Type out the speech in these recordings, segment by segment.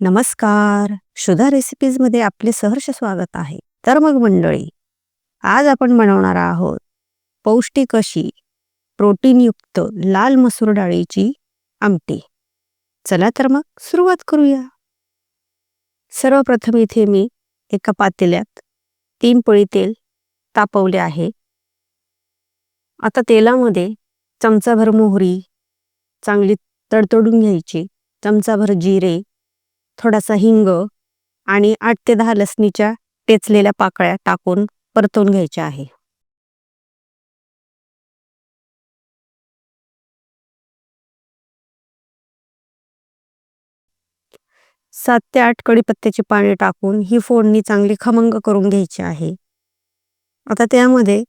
नमस्कार. शुधा रेसिपीजमध्ये आपले सहर्ष स्वागत आहे. तर मग मंडळी आज आपण बनवणार आहोत पौष्टिक अशी प्रोटीनयुक्त लाल मसूर डाळीची आमटी. चला तर मग सुरुवात करूया. सर्वप्रथम इथे मी एका पातेल्यात तीन पळी तेल तापवले आहे. आता तेलामध्ये चमचाभर मोहरी चांगली तडतडून घ्यायची. चमचाभर जिरे थोडासा हिंग आणि आठ ते दहा लसणीच्या टेचलेल्या पाकळ्या टाकून परतून घ्यायच्या आहे. सात ते आठ कडीपत्त्याची पाने टाकून ही फोडणी चांगली खमंग करून घ्यायची आहे. आता त्यामध्ये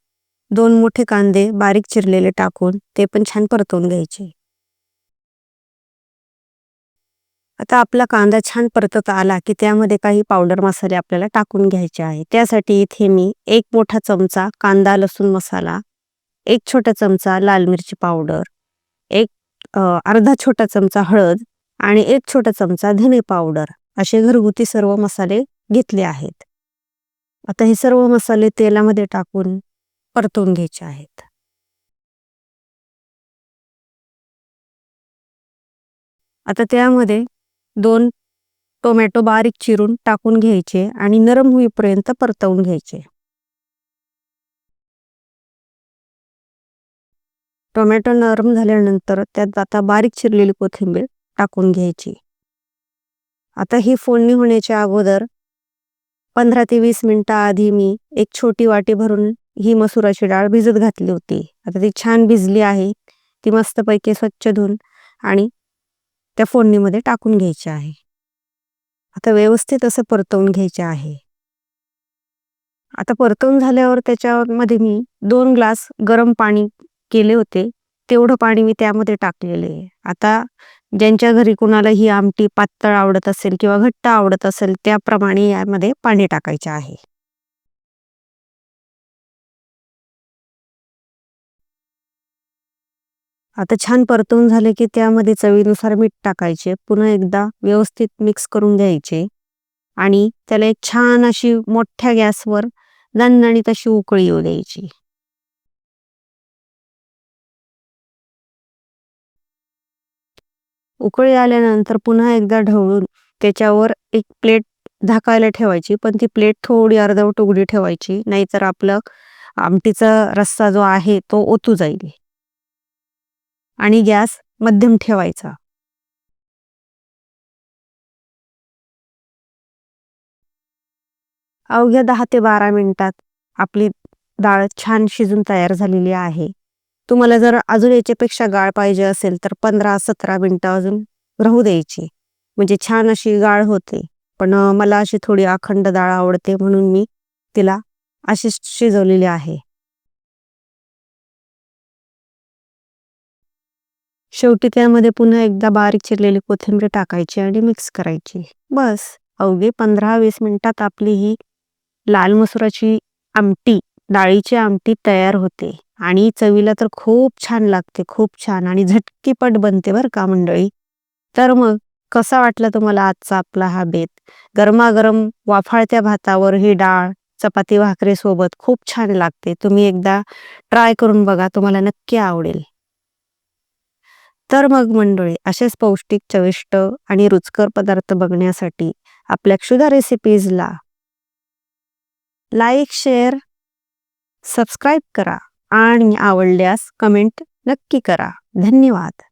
दोन मोठे कांदे बारीक चिरलेले टाकून ते पण छान परतवून घ्यायचे. आता आपला कांदा छान परतत आला की त्यामध्ये काही पावडर मसाले आपल्याला टाकून घ्यायचे आहे. त्यासाठी इथे मी एक मोठा चमचा कांदा लसूण मसाला एक छोटा चमचा लाल मिरची पावडर एक अर्धा छोटा चमचा हळद आणि एक छोटा चमचा धने पावडर असे घरगुती सर्व मसाले घेतले आहेत. आता हे सर्व मसाले तेलामध्ये टाकून परतून घ्यायचे आहेत. आता त्यामध्ये दोन टोमॅटो बारीक चिरून टाकून घ्यायचे आणि नरम होईपर्यंत परतवून घ्यायचे. टोमॅटो नरम झाल्यानंतर त्यात आता बारीक चिरलेली कोथिंबीर टाकून घ्यायची. आता ही फोडणी होण्याच्या अगोदर पंधरा ते वीस मिनिटं आधी मी एक छोटी वाटी भरून ही मसुराची डाळ भिजत घातली होती. आता ती छान भिजली आहे. ती मस्तपैकी स्वच्छ धुवून आणि त्या फोडणीमध्ये टाकून घ्यायचे आहे. आता व्यवस्थित असं परतवून घ्यायचे आहे. आता परतवून झाल्यावर त्याच्यामध्ये मी दोन ग्लास गरम पाणी केले होते. तेवढं पाणी मी त्यामध्ये टाकलेले आहे. आता ज्यांच्या घरी कुणाला ही आमटी पातळ आवडत असेल किंवा घट्ट आवडत असेल त्याप्रमाणे यामध्ये पाणी टाकायचे आहे. आता छान परतवून झाले की त्यामध्ये चवीनुसार मीठ टाकायचे. पुन्हा एकदा व्यवस्थित मिक्स करून घ्यायचे. आणि त्याला एक छान अशी मोठ्या गॅसवर दणदणीत अशी उकळी येऊ द्यायची. उकळी आल्यानंतर पुन्हा एकदा ढवळून त्याच्यावर एक प्लेट झाकायला ठेवायची. पण ती प्लेट थोडी अर्धवट उघडी ठेवायची. नाहीतर आपलं आमटीचा रस्सा जो आहे तो ओतू जाईल. आणि गॅस मध्यम ठेवायचा. अवघ्या दहा ते बारा मिनिटात आपली डाळ छान शिजून तयार झालेली आहे. तुम्हाला जर अजून याच्यापेक्षा गाळ पाहिजे असेल तर पंधरा सतरा मिनिटं अजून राहू द्यायची. म्हणजे छान अशी गाळ होते. पण मला अशी थोडी अखंड डाळ आवडते म्हणून मी तिला अशी शिजवलेली आहे. शेवटी त्यामध्ये पुन्हा एकदा बारीक चिरलेली कोथिंबीर टाकायची आणि मिक्स करायची. बस. अवघे पंधरा वीस मिनिटात आपली ही लाल मसुराची आमटी डाळीची आमटी तयार होते. आणि चवीला तर खूप छान लागते खूप छान. आणि झटकीपट बनते बरं का मंडळी. तर मग कसा वाटला तुम्हाला आजचा आपला हा बेत? गरमागरम वाफाळत्या भातावर ही डाळ चपाती भाकरी सोबत खूप छान लागते. तुम्ही एकदा ट्राय करून बघा तुम्हाला नक्की आवडेल. तर मग मंडळी असेच पौष्टिक चविष्ट आणि रुचकर पदार्थ बघण्यासाठी आपल्या क्षुधा रेसिपीजला लाईक शेअर सबस्क्राईब करा आणि आवडल्यास कमेंट नक्की करा. धन्यवाद.